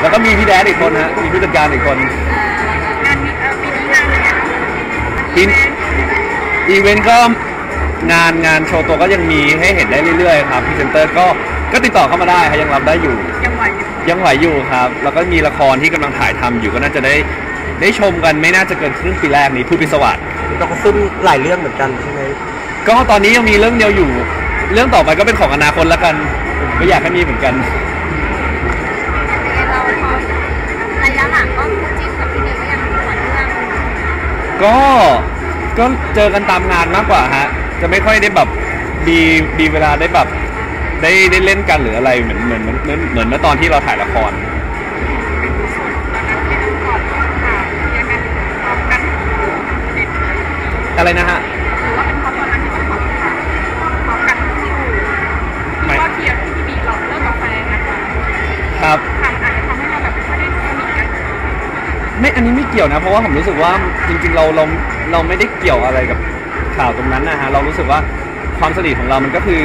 แล้วก็มีพี่แดนอีกคนฮะมีผู้จัดการอีกคนงานนี้เอ่อปีนี้งานอะไรอะปีอีเวนต์ก็งานงานโชว์ตัวก็ยังมีให้เห็นได้เรื่อยๆครับพรีเซนเตอร์ก็ก็ติดต่อเข้ามาได้ครับยังรับได้อยู่ ยังไหวอยู่ยังไหวอยู่ครับ แล้วก็มีละครที่กำลังถ่ายทำอยู่ก็น่าจะได้ได้ชมกันไม่น่าจะเกินครึ่งปีแรกนี้พูดพิสวัสดิ์เราก็ซุ่มหลายเรื่องเหมือนกันใช่ไหมก็ตอนนี้ยังมีเรื่องเดียวอยู่ เรื่องต่อไปก็เป็นของอนาคตแล้วกันก็อยากให้มีเหมือนกัน ก็ก็เจอกันตามงานมากกว่าฮะ จะไม่ค่อยได้แบบมีมีเวลาได้แบบได้ได้เล่นกันหรืออะไรเหมือนเหมือนเหมือนเหมือนเหมือนเมื่อตอนที่เราถ่ายละคร อะไรนะฮะหรือว่าเป็นเพราะตอนนั้นที่ต้องขอค่ะพร้อมกันที่ดูก็เทียร์ที่พี่บี ไม่อันนี้ไม่เกี่ยวนะ เพราะว่าผมรู้สึกว่าจริงๆเราเราเราไม่ได้เกี่ยวอะไรกับข่าวตรงนั้นนะฮะเรารู้สึกว่าความสนิทของเรามันก็คือ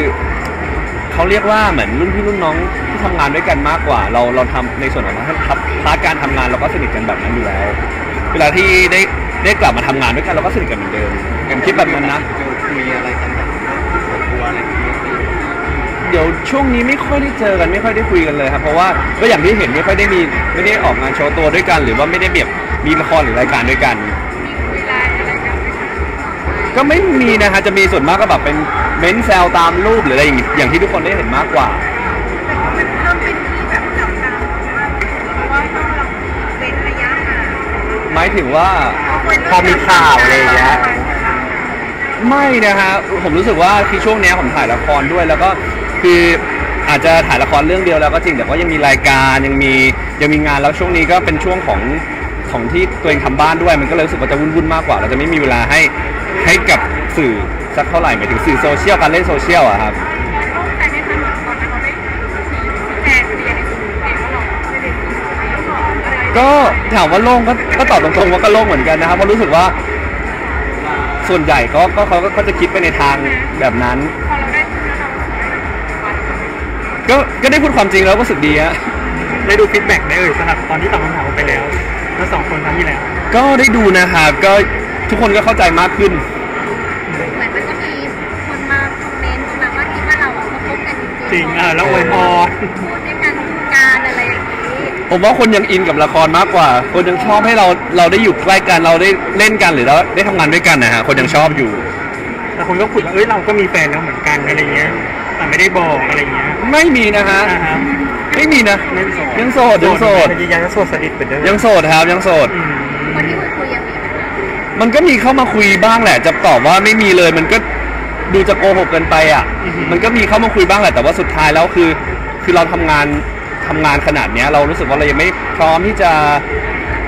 เขาเรียกว่าเหมือนรุ่นพี่รุ่นน้องที่ทำงานด้วยกันมากกว่า เราเราทำในส่วนของทัพพาร์ทการทำงานเราก็สนิทกันแบบนั้นอยู่แล้ว เวลาที่ได้ได้กลับมาทำงานด้วยกันเราก็สนิทกันเหมือนเดิมกันคิดแบบนั้นนะ เจอคุยอะไรกันแบบส่วนตัวอะไรอย่างเงี้ย เดี๋ยวช่วงนี้ไม่ค่อยได้เจอกันไม่ค่อยได้คุยกันเลยครับเพราะว่าก็อย่างที่เห็นไม่ค่อยได้มีไม่ได้ออกงานโชว์ตัวด้วยกัน หรือว่าไม่ได้แบบมีละครหรือรายการด้วยกัน มีคุยไลน์อะไรกันไหมคะก็ไม่มีนะฮะจะมีส่วนมากก็แบบเป็นเม้นแซวตามรูปหรืออะไรอย่างงี้อย่างที่ทุกคนได้เห็นมากกว่า แต่ว่ามันเริ่มเป็นที่แบบจับตามองมากเพราะว่าต้องเราเว้นระยะห่างหมายถึงว่าพอมีข่าวอะไรอย่างเงี้ย ไม่นะฮะผมรู้สึกว่าคือช่วงเนี้ยผมถ่ายละครด้วย แล้วก็ คืออาจจะถ่ายละครเรื่องเดียวแล้วก็จริงแต่ก็ยังมีรายการยังมียังมีงานแล้วช่วงนี้ก็เป็นช่วงของของที่ตัวเองทำบ้านด้วยมันก็เลยรู้สึกว่าจะวุ่นๆมากกว่า เราจะไม่มีเวลาให้ให้กับสื่อสักเท่าไหร่หมายถึงสื่อโซเชียลการเล่นโซเชียลอะครับโล่งใจไหมคะเหมือนตอนนั้นเราได้ชี้แจงเคลียร์ในส่วนของตัวเองว่าเราไม่ได้มีไม่บอกอะไรก็ถามว่าโล่งก็ก็ตอบตรงๆว่าก็โล่งเหมือนกันนะครับเพราะรู้สึกว่า ส่วนใหญ่ก็ก็เขาก็ก็จะคิดไปในทางแบบนั้น ก็ก็ได้พูดความจริงแล้วก็รู้สึกดีฮะได้ดูฟีดแบ็กได้เอ่ยสำหรับตอนที่ตอบคำถามไปแล้วเมื่อสองคนครั้งที่แล้ว ก็ได้ดูนะครับก็ทุกคนก็เข้าใจมากขึ้น เหมือนมันก็มีคนมาคอมเมนต์ประมาณว่าคิดว่าเราอะมาคบกันจริงๆจริงอะแล้วอวยพรพูดด้วยกันการอะไรอย่างนี้ผมว่าคนยังอินกับละครมากกว่า คนยังชอบให้เราเราได้อยู่ใกล้กันเราได้เล่นกันหรือเราได้ทำงานด้วยกันนะฮะคนยังชอบอยู่ แต่คนก็ขุดว่าเอ้ยเราก็มีแฟนแล้วเหมือนกันอะไรเงี้ย แต่ไม่ได้บอกอะไรเงี้ยไม่มีนะฮะ อ่าฮะไม่มีนะไม่โสดยังโสดยังโสดยืนยันว่าโสดสนิทเป็นเดิมยังโสดครับยังโสด อืมคนที่คุยคุยๆยังมีไหมคะมันก็มีเข้ามาคุยบ้างแหละ จะตอบว่าไม่มีเลย มันก็ดูจะโกหกเกินไปอะ มันก็มีเข้ามาคุยบ้างแหละ แต่ว่าสุดท้ายแล้วคือ คือเราทำงานทำงานขนาดเนี้ย เรารู้สึกว่าเรายังไม่พร้อมที่จะ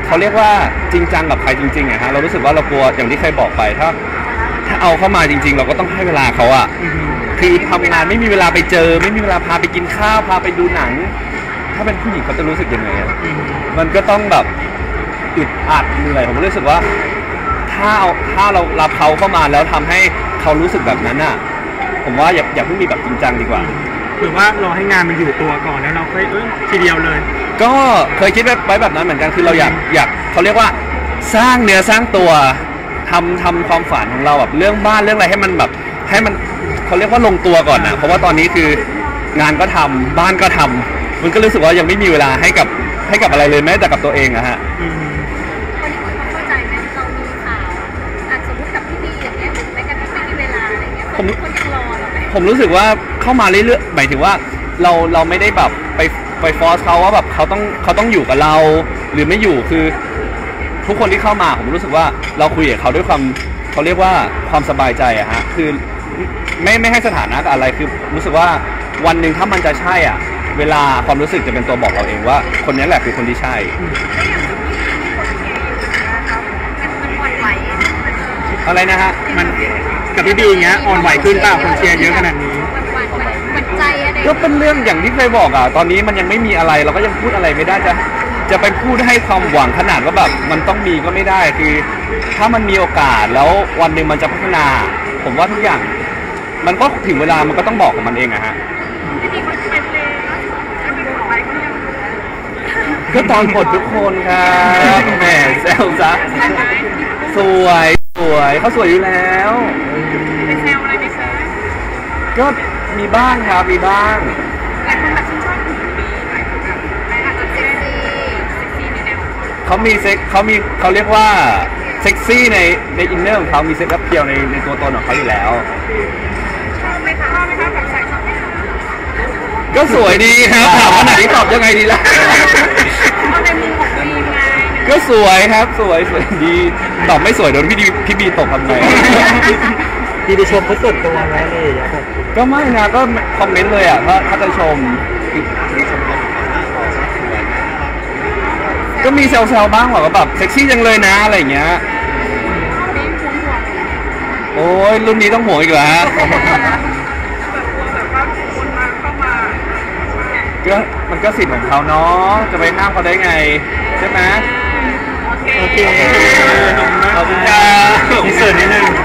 เขาเรียกว่าจริงจังกับใครจริงๆอะฮะ เรารู้สึกว่าเรากลัวอย่างที่เคยบอกไป ถ้า ถ้าเอาเข้ามาจริง ๆ เราก็ต้องให้เวลาเขาอะอืมคือทำงานไม่มีเวลาไปเจอ ไม่มีเวลาพาไปกินข้าวพาไปดูหนัง ถ้าเป็นผู้หญิงเขาจะรู้สึกยังไงอะอืมมันก็ต้องแบบอึดอัดเหนื่อยผมรู้สึกว่า ถ้าเอาถ้าเรารับเขาเข้ามาแล้วทำให้เขารู้สึกแบบนั้นอะผมว่าอย่าอย่าเพิ่งมีแบบจริงจังดีกว่าหรือว่ารอให้งานมันอยู่ตัวก่อนแล้วเราค่อยเอ้ยทีเดียวเลย ก็เคยคิดไว้แบบนั้นเหมือนกันคือเราอยากอยากเขาเรียกว่า สร้างเนื้อสร้างตัวทำทำความฝันของเราแบบเรื่องบ้านเรื่องอะไรให้มันแบบให้มันเขาเรียกว่าลงตัวก่อนนะเพราะว่าตอนนี้คืองานก็ทำบ้านก็ทำมันก็รู้สึกว่ายังไม่มีเวลาให้กับให้กับอะไรเลยแม้แต่กับตัวเองอะฮะ อืมคนที่คุยเขาเข้าใจไหมเรามีข่าวอาจสมมติกับพี่บีอย่างเงี้ยหรือแม้กระทั่งไม่มีเวลาอะไรเงี้ยคนคนยังรอเราไหมผมรู้สึกว่าเข้ามาเรื่อยๆหมายถึงว่าเราเราไม่ได้แบบไปไปฟอสเขาว่าแบบเขาต้องเขาต้องอยู่กับเรา หรือไม่อยู่คือ ทุกคนที่เข้ามาผมรู้สึกว่าเราคุยกับเขาด้วยความเขาเรียกว่าความสบายใจอะฮะคือไม่ไม่ให้สถานะกับอะไรคือรู้สึกว่าวันหนึ่งถ้ามันจะใช่อะ เวลาความรู้สึกจะเป็นตัวบอกเราเองว่า คนนี้แหละคือคนที่ใช่แล้วอย่างที่มีคนเชียร์อยู่นะครับมันมันหวั่นไหวมันเอออะไรนะฮะมันกับพี่บีอย่างเงี้ยอ่อนไหวขึ้นเปล่าคนเชียร์เยอะขนาดนี้มันหวั่นไหวหวั่นใจอะไรก็เป็นเรื่องอย่างที่เคยบอกอะตอนนี้มันยังไม่มีอะไรเราก็ยังพูดอะไรไม่ได้จะ จะไปพูดให้ความหวังขนาดว่าแบบมันต้องมีก็ไม่ได้คือ ถ้ามันมีโอกาสแล้ววันหนึ่งมันจะพัฒนา ผมว่าทุกอย่าง มันก็ถึงเวลามันก็ต้องบอกของมันเองอะฮะที่มีคนเป็นเลยนะไม่เป็นของอะไรก็ยังเหลือก็ตอนกดทุกคนครับแหมแซวซะสวยสวยเขาสวยอยู่แล้วไปแซวอะไรไปเซิร์ชก็มีบ้างครับมีบ้าง เขาเขามีเซ็กเขามีเขาเรียกว่าเซ็กซี่ในในอินเนอร์ของเขามีเซ็กอัพเพียวในในตัวตนของเขาอยู่แล้ว ชอบไหมคะชอบไหมคะแบบใส่ชอบไหมคะก็สวยดีครับถามว่าไหนตอบยังไงดีล่ะ เอาในมุมของดีไงก็สวยครับสวยสวยดี ตอบไม่สวยโดนพี่ดีพี่บีตกทำไง พี่ไปชมเขาส่วนตัวไหมเลยอย่างเงี้ยแบบก็ไม่นะก็คอมเมนต์เลยอะถ้าถ้าจะชม ก็มีแซวๆบ้างบอกว่าแบบเซ็กซี่จังเลยนะอะไรเงี้ย โอ้ยรุ่นนี้ต้องโหวอีกเหรอฮะก็มันก็สิทธิ์ของเขาเนาะจะไปห้ามเขาได้ไง ใช่ไหมโอเคขอบคุณค่ะบอิเสิร์ตนิดนึง